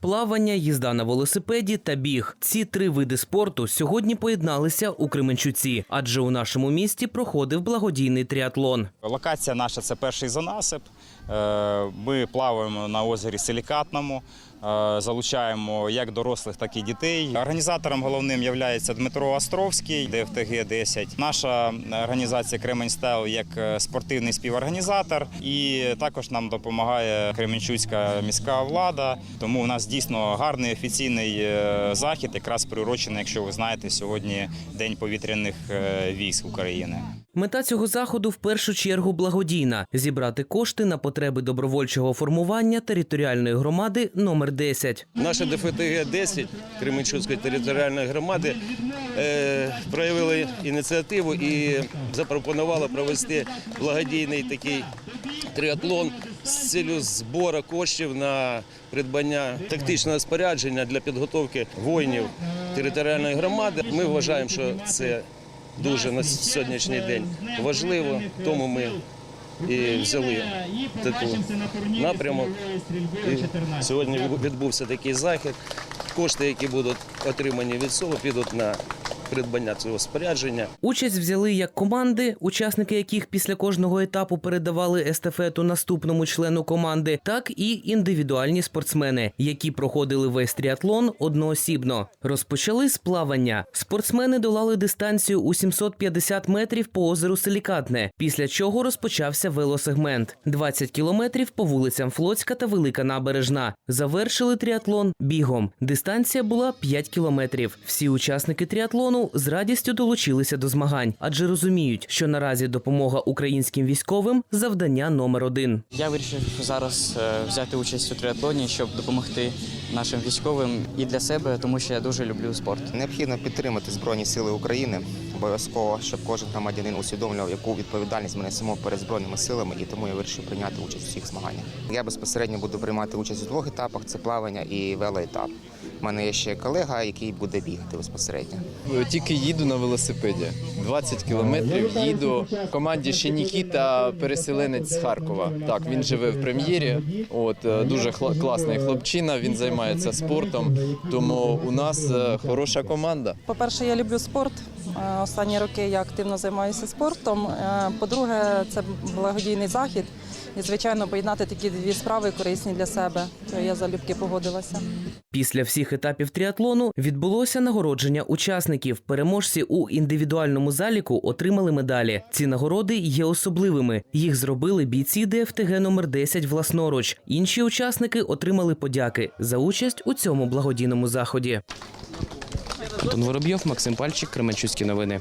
Плавання, їзда на велосипеді та біг. Ці три види спорту сьогодні поєдналися у Кременчуці, адже у нашому місті проходив благодійний тріатлон. Локація наша це перший занасип. Е, Ми плаваємо на озері Силікатному, залучаємо як дорослих, так і дітей. Організатором головним є Дмитро Островський, ДФТГ 10. Наша організація Кремень Стайл як е, спортивний співорганізатор, і також нам допомагає Кременчуцька міська влада. Тому у нас дійсно гарний офіційний е, захід, якраз приурочений, якщо ви знаєте, сьогодні День повітряних е, військ України. Мета цього заходу в першу чергу благодійна зібрати кошти на потреби добровольчого формування територіальної громади номер 10. Наша ДФТГ-10 Кременчуцької територіальної громади е, проявили ініціативу і запропонували провести благодійний такий тріатлон з цілею збору коштів на придбання тактичного спорядження для підготовки воїнів територіальної громади. Ми вважаємо, що це дуже на сьогоднішній день важливо, тому ми і взяли таку напрямок. І сьогодні відбувся такий захід. Кошти, які будуть отримані від цього, підуть на придбання цього спорядження. Участь взяли як команди, учасники яких після кожного етапу передавали естафету наступному члену команди, так і індивідуальні спортсмени, які проходили весь тріатлон одноосібно. Розпочали з плавання. Спортсмени долали дистанцію у 750 метрів по озеру Силікатне, після чого розпочався велосегмент 20 кілометрів по вулицям Флотська та Велика Набережна. Завершили тріатлон бігом. Дистанція була 5 кілометрів. Всі учасники тріатлону з радістю долучилися до змагань, адже розуміють, що наразі допомога українським військовим завдання номер один. Я вирішив зараз е, взяти участь у триатлоні, щоб допомогти нашим військовим і для себе, тому що я дуже люблю спорт. Необхідно підтримати Збройні Сили України обов'язково, щоб кожен громадянин усвідомлював, яку відповідальність ми несемо перед збройними силами, і тому я вирішив прийняти участь у всіх змаганнях. Я безпосередньо буду приймати участь у двох етапах: це плавання і велоетап. У мене є ще колега, який буде бігати безпосередньо. Тільки їду на велосипеді. 20 кілометрів їду в команді ще Нікіта, переселенець з Харкова. Так, він живе в прем'єрі. От е, дуже хла- класний хлопчина. Він займається спортом. Тому у нас е, хороша команда. По-перше, я люблю спорт. Е, Останні роки я активно займаюся спортом. Е, По-друге, це благодійний захід. І, звичайно, поєднати такі дві справи корисні для себе. То я залюбки погодилася. Після всіх етапів тріатлону відбулося нагородження учасників. Переможці у індивідуальному заліку отримали медалі. Ці нагороди є особливими. Їх зробили бійці ДФТГ номер 10 власноруч. Інші учасники отримали подяки за участь у цьому благодійному заході. Антон Воробйов, Максим Пальчик, Кременчуцькі новини.